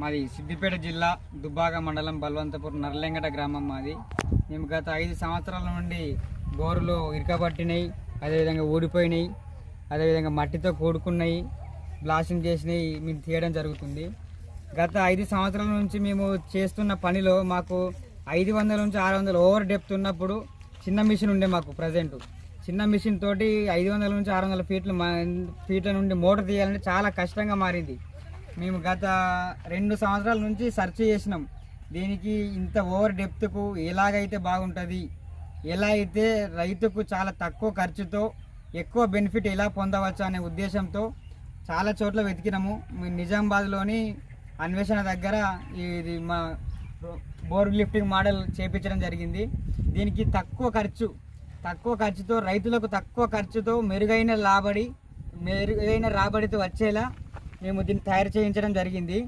మాది సిద్దిపేట జిల్లా దుబ్బాక మండలం బల్వంతపూర్ నర్లెంగట గ్రామం మాది. మేము గత ఐదు సంవత్సరాల నుండి బోరులు ఇరకబట్టినాయి అదేవిధంగా ఊడిపోయినాయి అదేవిధంగా మట్టితో కూడుకున్నాయి బ్లాస్టింగ్ చేసినాయి మేము తీయడం జరుగుతుంది. గత ఐదు సంవత్సరాల నుంచి మేము చేస్తున్న పనిలో మాకు ఐదు వందల నుంచి ఆరు వందలు ఓవర్ డెప్త్ ఉన్నప్పుడు చిన్న మిషన్ ఉండే మాకు ప్రజెంట్. చిన్న మిషన్ తోటి ఐదు వందల నుంచి ఆరు వందల ఫీట్లు ఫీట్ల నుండి మోటార్ తీయాలంటే చాలా కష్టంగా మారింది. మేము గత రెండు సంవత్సరాల నుంచి సెర్చ్ చేసినాం. దీనికి ఇంత ఓవర్ డెప్త్కు ఎలాగైతే బాగుంటుంది ఎలా అయితే రైతుకు చాలా తక్కువ ఖర్చుతో ఎక్కువ బెనిఫిట్ ఎలా పొందవచ్చు అనే ఉద్దేశంతో చాలా చోట్ల వెతికినాము. మీ నిజామాబాద్లోని అన్వేషణ దగ్గర ఇది మా బోర్ లిఫ్టింగ్ మోడల్ చేపించడం జరిగింది. దీనికి తక్కువ ఖర్చు తక్కువ ఖర్చుతో రైతులకు తక్కువ ఖర్చుతో మెరుగైన లాబడి మెరుగైన రాబడితో వచ్చేలా మేము దీన్ని తయారు చేయించడం జరిగింది.